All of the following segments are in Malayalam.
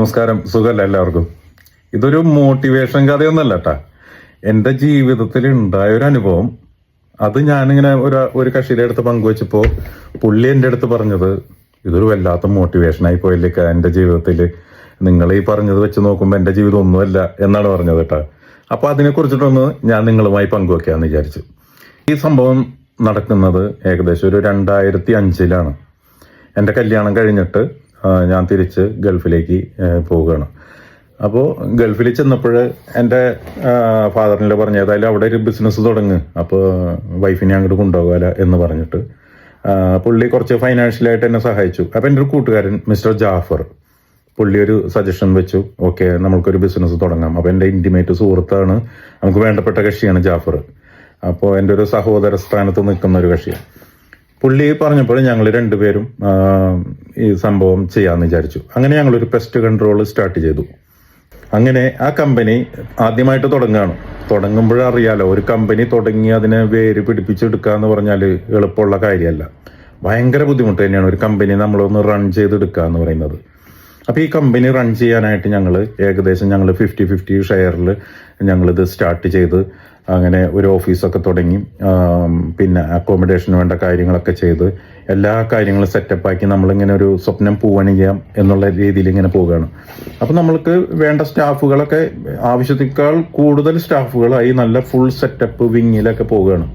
നമസ്കാരം. സുഖമല്ല എല്ലാവർക്കും? ഇതൊരു മോട്ടിവേഷൻ കഥയൊന്നല്ല കേട്ടാ എന്റെ ജീവിതത്തിൽ ഉണ്ടായ ഒരു അനുഭവം. അത് ഞാനിങ്ങനെ ഒരു ഒരു കക്ഷിയുടെ അടുത്ത് പങ്കുവച്ചപ്പോ പുള്ളി എന്റെ അടുത്ത് പറഞ്ഞത് ഇതൊരു വല്ലാത്ത മോട്ടിവേഷനായി പോയില്ലേ എന്റെ ജീവിതത്തിൽ. നിങ്ങൾ ഈ പറഞ്ഞത് വെച്ച് നോക്കുമ്പോൾ എന്റെ ജീവിതം ഒന്നുമല്ല എന്നാണ് പറഞ്ഞത് കേട്ടാ അപ്പൊ അതിനെ കുറിച്ചിട്ടൊന്ന് ഞാൻ നിങ്ങളുമായി പങ്കുവെക്കാന്ന് വിചാരിച്ചു. ഈ സംഭവം നടക്കുന്നത് ഏകദേശം ഒരു രണ്ടായിരത്തി അഞ്ചിലാണ്. എന്റെ കല്യാണം കഴിഞ്ഞിട്ട് ഞാൻ തിരിച്ച് ഗൾഫിലേക്ക് പോവുകയാണ്. അപ്പോൾ ഗൾഫിൽ ചെന്നപ്പോൾ എന്റെ ഫാദറിനെ പറഞ്ഞു ഏതായാലും അവിടെ ഒരു ബിസിനസ് തുടങ്ങ്. അപ്പോൾ വൈഫിനെ അങ്ങോട്ട് കൊണ്ടുപോകാല എന്ന് പറഞ്ഞിട്ട് പുള്ളി കുറച്ച് ഫൈനാൻഷ്യലായിട്ട് എന്നെ സഹായിച്ചു. അപ്പോൾ എന്റെ ഒരു കൂട്ടുകാരൻ മിസ്റ്റർ ജാഫർ പുള്ളി ഒരു സജഷൻ വെച്ചു. ഓക്കെ നമുക്കൊരു ബിസിനസ് തുടങ്ങാം. അപ്പോൾ എന്റെ ഇന്റിമേറ്റ് സുഹൃത്താണ് നമുക്ക് വേണ്ടപ്പെട്ട കക്ഷിയാണ് ജാഫർ. അപ്പോൾ എന്റെ ഒരു സഹോദര സ്ഥാനത്ത് നിൽക്കുന്ന ഒരു കക്ഷിയാണ്. പുള്ളി പറഞ്ഞപ്പോൾ ഞങ്ങൾ രണ്ടുപേരും ഈ സംഭവം ചെയ്യാമെന്ന് വിചാരിച്ചു. അങ്ങനെ ഞങ്ങളൊരു പെസ്റ്റ് കൺട്രോൾ സ്റ്റാർട്ട് ചെയ്തു. അങ്ങനെ ആ കമ്പനി ആദ്യമായിട്ട് തുടങ്ങുകയാണ്. തുടങ്ങുമ്പോഴറിയാലോ ഒരു കമ്പനി തുടങ്ങി അതിനെ വേര് പിടിപ്പിച്ചെടുക്കുക എന്ന് പറഞ്ഞാൽ എളുപ്പമുള്ള കാര്യമല്ല. ഭയങ്കര ബുദ്ധിമുട്ട് തന്നെയാണ് ഒരു കമ്പനി നമ്മളൊന്ന് റൺ ചെയ്തെടുക്കുക എന്ന് പറയുന്നത്. അപ്പോൾ ഈ കമ്പനി റൺ ചെയ്യാനായിട്ട് ഞങ്ങൾ ഏകദേശം ഞങ്ങൾ ഫിഫ്റ്റി ഫിഫ്റ്റി ഷെയറിൽ ഞങ്ങളിത് സ്റ്റാർട്ട് ചെയ്ത് അങ്ങനെ ഒരു ഓഫീസൊക്കെ തുടങ്ങി പിന്നെ അക്കോമഡേഷന് വേണ്ട കാര്യങ്ങളൊക്കെ ചെയ്ത് എല്ലാ കാര്യങ്ങളും സെറ്റപ്പാക്കി നമ്മളിങ്ങനെ ഒരു സ്വപ്നം പൂവണിയാം എന്നുള്ള രീതിയിൽ ഇങ്ങനെ പോവുകയാണ്. അപ്പം നമ്മൾക്ക് വേണ്ട സ്റ്റാഫുകളൊക്കെ ആവശ്യത്തേക്കാൾ കൂടുതൽ സ്റ്റാഫുകളായി നല്ല ഫുൾ സെറ്റപ്പ് വിങ്ങിലൊക്കെ പോവുകയാണ്.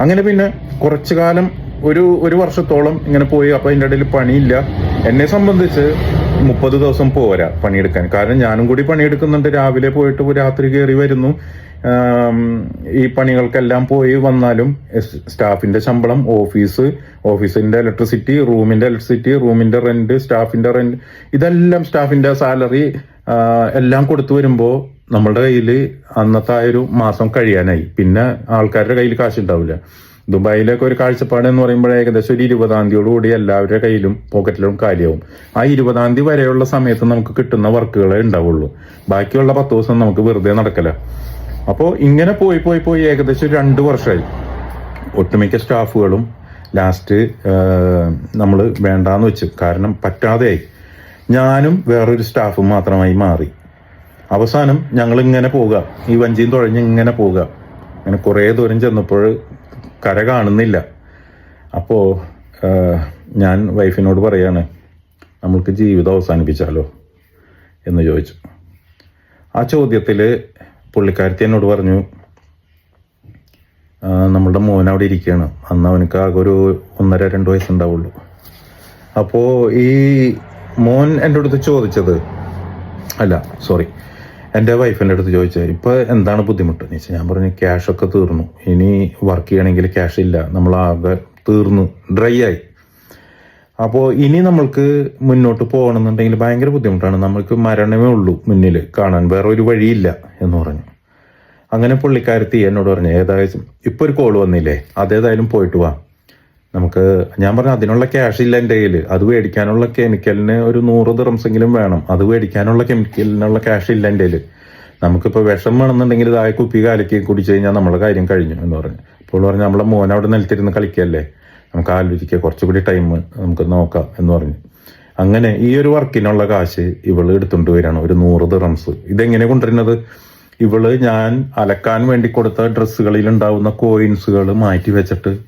അങ്ങനെ പിന്നെ കുറച്ചു കാലം ഒരു ഒരു വർഷത്തോളം ഇങ്ങനെ പോയി. അപ്പം അതിന്റെ ഇടയിൽ പണിയില്ല. എന്നെ സംബന്ധിച്ച് മുപ്പത് ദിവസം പോരാ പണിയെടുക്കാൻ. കാരണം ഞാനും കൂടി പണിയെടുക്കുന്നുണ്ട്. രാവിലെ പോയിട്ട് രാത്രി കയറി വരുന്നു. ഈ പണികൾക്കെല്ലാം പോയി വന്നാലും സ്റ്റാഫിന്റെ ശമ്പളം ഓഫീസ് ഓഫീസിന്റെ ഇലക്ട്രിസിറ്റി റൂമിന്റെ ഇലക്ട്രിസിറ്റി റൂമിന്റെ റെന്റ് സ്റ്റാഫിന്റെ റെന്റ് ഇതെല്ലാം സ്റ്റാഫിന്റെ സാലറി എല്ലാം കൊടുത്തു വരുമ്പോൾ നമ്മളുടെ കയ്യിൽ അന്നത്തെ ആ ഒരു മാസം കഴിയാനായി. പിന്നെ ആൾക്കാരുടെ കയ്യിൽ കാശുണ്ടാവില്ല. ദുബായിലൊക്കെ ഒരു കാഴ്ചപ്പാട് എന്ന് പറയുമ്പോൾ ഏകദേശം ഒരു ഇരുപതാം തീയതിയോടുകൂടി എല്ലാവരുടെ കയ്യിലും പോക്കറ്റിലും കാലിയാവും. ആ ഇരുപതാം തീയതി വരെയുള്ള സമയത്ത് നമുക്ക് കിട്ടുന്ന വർക്കുകളെ ഉണ്ടാവുള്ളൂ. ബാക്കിയുള്ള പത്ത് ദിവസം നമുക്ക് വെറുതെ നടക്കല. അപ്പോൾ ഇങ്ങനെ പോയി പോയി പോയി ഏകദേശം രണ്ട് വർഷമായി ഒട്ടുമിക്ക സ്റ്റാഫുകളും ലാസ്റ്റ് നമ്മൾ വേണ്ടാന്ന് വെച്ചു കാരണം പറ്റാതെയായി. ഞാനും വേറൊരു സ്റ്റാഫും മാത്രമായി മാറി. അവസാനം ഞങ്ങൾ ഇങ്ങനെ പോവുക. ഈ വഞ്ചിയും തുഴഞ്ഞ് ഇങ്ങനെ പോവുക. അങ്ങനെ കുറേ ദൂരം ചെന്നപ്പോൾ കര കാണുന്നില്ല. അപ്പോൾ ഞാൻ വൈഫിനോട് പറയാണ് നമ്മൾക്ക് ജീവിതം അവസാനിപ്പിച്ചാലോ? എന്ന് ചോദിച്ചു. ആ ചോദ്യത്തിൽ പുള്ളിക്കാരത്തി എന്നോട് പറഞ്ഞു നമ്മുടെ മോൻ അവിടെ ഇരിക്കുകയാണ്. അന്ന് അവനക്ക് ആകെ ഒരു ഒന്നര രണ്ട് വയസ്സുണ്ടാവുള്ളൂ. അപ്പോൾ ഈ മോൻ എന്റെ അടുത്ത് ചോദിച്ചത് അല്ല സോറി എന്റെ വൈഫിന്റെ അടുത്ത് ചോദിച്ചത് ഇപ്പോൾ എന്താണ് ബുദ്ധിമുട്ട്? എന്ന് വെച്ചാൽ ഞാൻ പറഞ്ഞു ക്യാഷൊക്കെ തീർന്നു. ഇനി വർക്ക് ചെയ്യണമെങ്കിൽ ക്യാഷ് ഇല്ല. നമ്മളാകെ തീർന്നു. ഡ്രൈ ആയി. അപ്പോൾ ഇനി നമ്മൾക്ക് മുന്നോട്ട് പോകണമെന്നുണ്ടെങ്കിൽ ഭയങ്കര ബുദ്ധിമുട്ടാണ്. നമ്മൾക്ക് മരണമേ ഉള്ളൂ മുന്നിൽ. കാണാൻ വേറെ ഒരു വഴിയില്ല എന്ന് പറഞ്ഞു. അങ്ങനെ പുള്ളിക്കാരത്തി എന്നോട് പറഞ്ഞു ഏതായാലും ഇപ്പോൾ ഒരു കോൾ വന്നില്ലേ? അതേതായാലും പോയിട്ട് വാ. നമുക്ക് ഞാൻ പറഞ്ഞു അതിനുള്ള ക്യാഷ് ഇല്ല എന്റെ കയ്യിൽ അത് മേടിക്കാനുള്ള കെമിക്കലിന് ഒരു നൂറ് ദിറംസെങ്കിലും വേണം. അത് മേടിക്കാനുള്ള കെമിക്കലിനുള്ള ക്യാഷ് ഇല്ല എന്റെ കയ്യിൽ നമുക്കിപ്പോൾ വിഷം വേണമെന്നുണ്ടെങ്കിൽ ഇതായ കുപ്പി കാലയ്ക്ക് കുടിച്ചു കഴിഞ്ഞാൽ നമ്മളെ കാര്യം കഴിഞ്ഞു എന്ന് പറഞ്ഞു. അപ്പോൾ പറഞ്ഞു നമ്മളെ മോൻ അവിടെ നിലത്തിരുന്ന് കളിക്കല്ലേ? നമുക്ക് ആലോചിക്കുക കുറച്ചുകൂടി ടൈം നമുക്ക് നോക്കാം എന്ന് പറഞ്ഞു. അങ്ങനെ ഈ ഒരു വർക്കിനുള്ള കാശ് ഇവൾ എടുത്തുകൊണ്ട് വരികയാണ്. ഒരു നൂറ് ദിറംസ് ഇതെങ്ങനെ കൊണ്ടുവരുന്നത്? ഇവൾ ഞാൻ അലക്കാൻ വേണ്ടി കൊടുത്ത ഡ്രസ്സുകളിൽ ഉണ്ടാവുന്ന കോയിൻസുകൾ മാറ്റി വെച്ചിട്ട്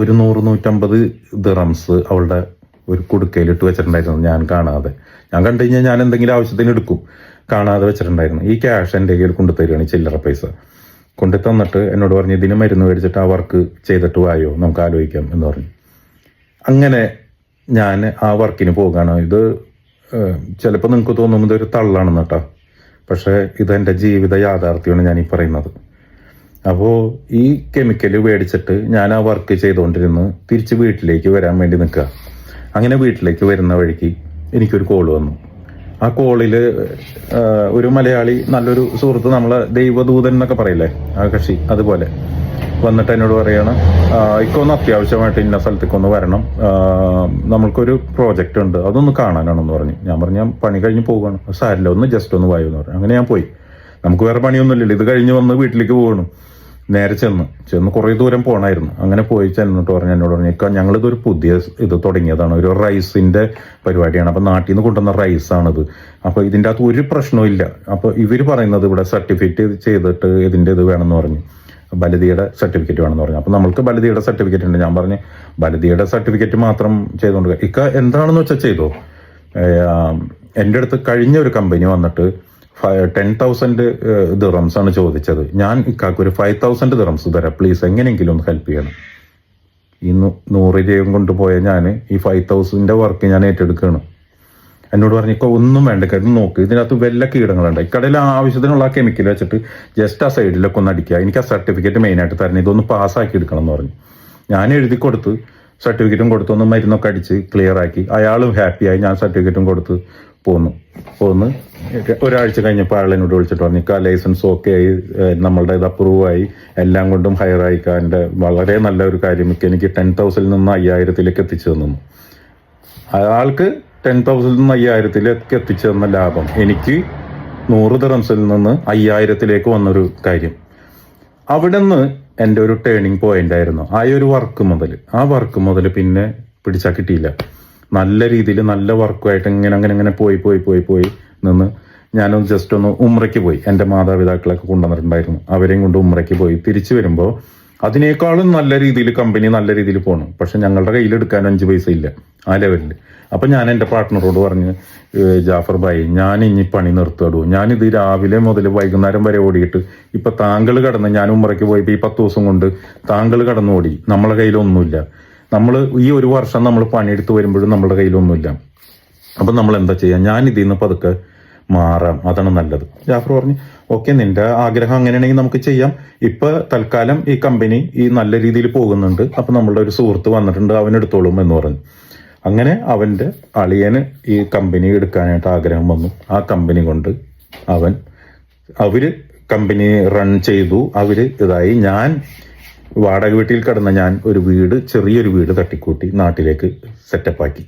ഒരു നൂറ് നൂറ്റമ്പത് ദിറംസ് അവളുടെ ഒരു കുടുക്കയിലിട്ട് വെച്ചിട്ടുണ്ടായിരുന്നു ഞാൻ കാണാതെ. ഞാൻ കണ്ടു കഴിഞ്ഞാൽ ഞാൻ എന്തെങ്കിലും ആവശ്യത്തിന് എടുക്കും. കാണാതെ വെച്ചിട്ടുണ്ടായിരുന്നു. ഈ ക്യാഷ് എന്റെ കയ്യിൽ കൊണ്ടുതരികയാണ് ചില്ലറ പൈസ. കൊണ്ടു തന്നിട്ട് എന്നോട് പറഞ്ഞു ഇതിന് മരുന്ന് മേടിച്ചിട്ട് ആ വർക്ക് ചെയ്തിട്ട് വായോ? നമുക്ക് ആലോചിക്കാം എന്ന് പറഞ്ഞു. അങ്ങനെ ഞാൻ ആ വർക്കിന് പോകുകയാണ് ഇത് ചിലപ്പോൾ നിങ്ങൾക്ക് തോന്നുന്നത് ഒരു തള്ളാണെന്ന് കേട്ടോ. പക്ഷേ ഇതെന്റെ ജീവിത യാഥാർത്ഥ്യമാണ് ഞാൻ ഈ പറയുന്നത്. അപ്പോൾ ഈ കെമിക്കൽ മേടിച്ചിട്ട് ഞാൻ ആ വർക്ക് ചെയ്തുകൊണ്ടിരുന്ന് തിരിച്ച് വീട്ടിലേക്ക് വരാൻ വേണ്ടി നിൽക്കുക. അങ്ങനെ വീട്ടിലേക്ക് വരുന്ന വഴിക്ക് എനിക്കൊരു കോൾ വന്നു. ആ കോളിൽ ഒരു മലയാളി നല്ലൊരു സുഹൃത്ത് നമ്മളെ ദൈവദൂതൻ എന്നൊക്കെ പറയില്ലേ ആ കക്ഷി അതുപോലെ. വന്നിട്ട് എന്നോട് പറയാണ് "ആ, ഇക്കൊന്ന് അത്യാവശ്യമായിട്ട് ഇന്ന സ്ഥലത്തേക്ക് ഒന്ന് വരണം. നമ്മൾക്കൊരു പ്രോജക്റ്റ് ഉണ്ട് അതൊന്ന് കാണാനാണെന്ന് പറഞ്ഞു. ഞാൻ പറഞ്ഞു പണി കഴിഞ്ഞ് പോവുകയാണ് സാരില്ല ഒന്ന് ജസ്റ്റ് ഒന്ന് വായു എന്ന് പറഞ്ഞു. അങ്ങനെ ഞാൻ പോയി. നമുക്ക് വേറെ പണിയൊന്നുമില്ലല്ലോ ഇത് കഴിഞ്ഞ് വന്ന് വീട്ടിലേക്ക് പോകണം നേരെ ചെന്ന്. ചെന്ന് കുറേ ദൂരം പോകണമായിരുന്നു അങ്ങനെ പോയി ചെന്നിട്ട് പറഞ്ഞു എന്നോട് പറഞ്ഞു "ഇക്ക, ഞങ്ങളിതൊരു പുതിയ ഇത് തുടങ്ങിയതാണ്. ഒരു റൈസിന്റെ പരിപാടിയാണ്. അപ്പൊ നാട്ടിൽ നിന്ന് കൊണ്ടുവന്ന റൈസാണിത്. അപ്പൊ ഇതിന്റെ അകത്ത് ഒരു പ്രശ്നവും ഇല്ല. അപ്പൊ ഇവർ പറയുന്നത് ഇവിടെ സർട്ടിഫിക്കറ്റ് ചെയ്തിട്ട് ഇതിന്റെ ഇത് വേണമെന്ന് പറഞ്ഞു. ബലതിയുടെ സർട്ടിഫിക്കറ്റ് വേണമെന്ന് പറഞ്ഞു. അപ്പൊ നമ്മൾക്ക് ബലതിയുടെ സർട്ടിഫിക്കറ്റ് ഉണ്ട്. ഞാൻ പറഞ്ഞു ബലതിയുടെ സർട്ടിഫിക്കറ്റ് മാത്രം ചെയ്തുകൊണ്ട് ഇക്ക എന്താണെന്ന് വെച്ചാൽ ചെയ്തോ? എന്റെ അടുത്ത് കഴിഞ്ഞ ഒരു കമ്പനി വന്നിട്ട് ടെൻ തൗസൻഡ് ദിറംസ് ആണ് ചോദിച്ചത്. ഞാൻ ഇക്കാക്ക് ഒരു ഫൈവ് തൗസൻഡ് ദിറംസ് തരാം. പ്ലീസ് എങ്ങനെയെങ്കിലും ഒന്ന് ഹെൽപ്പ് ചെയ്യണം. ഈ നൂറ് രൂപയും കൊണ്ടുപോയ ഞാൻ ഈ ഫൈവ് തൗസൻഡിന്റെ വർക്ക് ഞാൻ ഏറ്റെടുക്കുകയാണ് എന്നോട് പറഞ്ഞു ഇപ്പൊ ഒന്നും വേണ്ട. കാര്യം നോക്ക്. ഇതിനകത്ത് വല്ല കീടങ്ങളുണ്ട് ഇക്കടയിൽ ആവശ്യത്തിനുള്ള കെമിക്കൽ വെച്ചിട്ട് ജസ്റ്റ് ആ സൈഡിലൊക്കെ ഒന്ന് അടിക്കുക. എനിക്ക് ആ സർട്ടിഫിക്കറ്റ് മെയിനായിട്ട് തരണം. ഇതൊന്ന് പാസ്സാക്കി എടുക്കണം എന്ന് പറഞ്ഞു. ഞാൻ എഴുതി കൊടുത്ത് സർട്ടിഫിക്കറ്റും കൊടുത്തു. ഒന്ന് മരുന്നൊക്കെ അടിച്ച് ക്ലിയർ ആക്കി. അയാളും ഹാപ്പിയായി ഞാൻ സർട്ടിഫിക്കറ്റും കൊടുത്ത് പോന്നു. പോന്ന്. ഒരാഴ്ച കഴിഞ്ഞപ്പോൾ അയാൾ വിളിച്ചിട്ട് പറഞ്ഞു ഇക്ക ലൈസൻസ് ഓക്കെ ആയി നമ്മളുടെ ഇത് അപ്രൂവ് ആയി. എല്ലാം കൊണ്ടും ഹയർ ആയിക്കാന്റെ വളരെ നല്ല ഒരു കാര്യം. ഇപ്പം എനിക്ക് ടെൻ തൗസൻഡിൽ നിന്ന് അയ്യായിരത്തിലേക്ക് എത്തിച്ചു തന്നു. അയാൾക്ക് ടെൻ തൗസൻഡിൽ നിന്ന് അയ്യായിരത്തിലേക്ക് എത്തിച്ചു തന്ന ലാഭം എനിക്ക് നൂറ് ദിറംസിൽ നിന്ന് അയ്യായിരത്തിലേക്ക് വന്നൊരു കാര്യം. അവിടെ നിന്ന് എന്റെ ഒരു ടേണിംഗ് പോയിന്റ് ആയിരുന്നു. ആ ഒരു വർക്ക് മുതൽ. ആ വർക്ക് മുതൽ പിന്നെ പിടിച്ചാൽ കിട്ടിയില്ല. നല്ല രീതിയിൽ നല്ല വർക്കുമായിട്ട് ഇങ്ങനെ അങ്ങനെ ഇങ്ങനെ പോയി പോയി പോയി പോയി നിന്ന് ഞാനൊന്ന് ജസ്റ്റ് ഒന്ന് ഉമ്രയ്ക്ക് പോയി. എന്റെ മാതാപിതാക്കളൊക്കെ കൊണ്ടുവന്നിട്ടുണ്ടായിരുന്നു. അവരെയും കൊണ്ട് ഉമ്രയ്ക്ക് പോയി. തിരിച്ചു വരുമ്പോൾ അതിനേക്കാളും നല്ല രീതിയിൽ കമ്പനി നല്ല രീതിയിൽ പോകണം പക്ഷെ ഞങ്ങളുടെ കയ്യിൽ എടുക്കാൻ അഞ്ച് പൈസ ഇല്ല ആ ലെവലിൽ അപ്പം ഞാൻ എന്റെ പാർട്ട്ണറോട് പറഞ്ഞ് ജാഫർ ഭായി ഞാൻ ഇനി പണി നിർത്തിടൂ. ഞാനിത് രാവിലെ മുതൽ വൈകുന്നേരം വരെ ഓടിയിട്ട് ഇപ്പം താങ്കൾ കടന്ന് ഞാൻ ഉമ്മറയ്ക്ക് പോയപ്പോൾ ഈ പത്ത് ദിവസം കൊണ്ട് താങ്കൾ കടന്നു ഓടി. നമ്മളെ കയ്യിലൊന്നുമില്ല നമ്മൾ ഈ ഒരു വർഷം നമ്മൾ പണിയെടുത്ത് വരുമ്പോഴും നമ്മുടെ കയ്യിലൊന്നുമില്ല. അപ്പം നമ്മൾ എന്താ ചെയ്യുക ഞാൻ ഇതിൽ നിന്ന് പതുക്കെ മാറാം. അതാണ് നല്ലത്. ജാഫർ പറഞ്ഞു ഓക്കെ നിന്റെ ആഗ്രഹം അങ്ങനെയാണെങ്കിൽ നമുക്ക് ചെയ്യാം. ഇപ്പൊ തൽക്കാലം ഈ കമ്പനി ഈ നല്ല രീതിയിൽ പോകുന്നുണ്ട്. അപ്പൊ നമ്മളുടെ ഒരു സുഹൃത്ത് വന്നിട്ടുണ്ട് അവൻ എടുത്തോളും എന്ന് പറഞ്ഞു. അങ്ങനെ അവന്റെ അളിയന് ഈ കമ്പനി എടുക്കാനായിട്ട് ആഗ്രഹം വന്നു. ആ കമ്പനി കൊണ്ട് അവൻ അവർ കമ്പനി റൺ ചെയ്തു. അവർ ഇതായി. ഞാൻ വാടക വീട്ടിൽ കിടന്ന ഞാൻ ഒരു വീട് ചെറിയൊരു വീട് തട്ടിക്കൂട്ടി നാട്ടിലേക്ക് സെറ്റപ്പാക്കി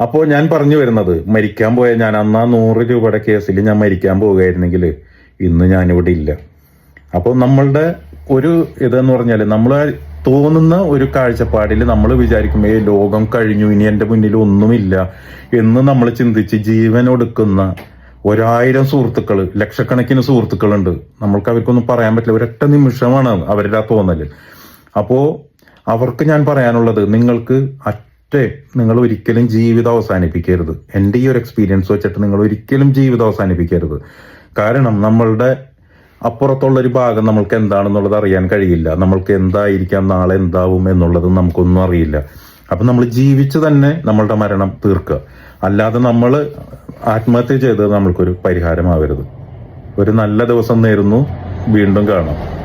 അപ്പോൾ ഞാൻ പറഞ്ഞു വരുന്നത് മരിക്കാൻ പോയ ഞാൻ അന്ന് ആ നൂറ് രൂപയുടെ കേസിൽ ഞാൻ മരിക്കാൻ പോവുകയായിരുന്നെങ്കിൽ ഇന്ന് ഞാനിവിടെ ഇല്ല. അപ്പോൾ നമ്മളുടെ ഒരു ഇതെന്ന് പറഞ്ഞാൽ നമ്മൾ തോന്നുന്ന ഒരു കാഴ്ചപ്പാടിൽ നമ്മൾ വിചാരിക്കുമ്പോൾ ലോകം കഴിഞ്ഞു ഇനി എന്റെ മുന്നിൽ ഒന്നുമില്ല. എന്ന് നമ്മൾ ചിന്തിച്ച് ജീവൻ ഒടുക്കുന്ന ഒരായിരം സുഹൃത്തുക്കൾ ലക്ഷക്കണക്കിന് സുഹൃത്തുക്കളുണ്ട്. നമ്മൾക്ക് അവർക്കൊന്നും പറയാൻ പറ്റില്ല. ഒരൊറ്റ നിമിഷമാണ് അവരുടെ ആ തോന്നൽ അപ്പോൾ അവർക്ക് ഞാൻ പറയാനുള്ളത് നിങ്ങൾക്ക് അറ്റ നിങ്ങൾ ഒരിക്കലും ജീവിതം അവസാനിപ്പിക്കരുത്. എന്റെ ഈ ഒരു എക്സ്പീരിയൻസ് വെച്ചിട്ട് നിങ്ങൾ ഒരിക്കലും ജീവിതം അവസാനിപ്പിക്കരുത്. കാരണം നമ്മളുടെ അപ്പുറത്തുള്ള ഒരു ഭാഗം നമ്മൾക്ക് എന്താണെന്നുള്ളത് അറിയാൻ കഴിയില്ല. നമ്മൾക്ക് എന്തായിരിക്കാം നാളെ എന്താവും എന്നുള്ളത് നമുക്കൊന്നും അറിയില്ല. അപ്പൊ നമ്മൾ ജീവിച്ച് തന്നെ നമ്മളുടെ മരണം തീർക്കുക. അല്ലാതെ നമ്മൾ ആത്മഹത്യ ചെയ്തത് നമ്മൾക്കൊരു പരിഹാരമാവരുത്. ഒരു നല്ല ദിവസം നേരുന്നു വീണ്ടും കാണാം.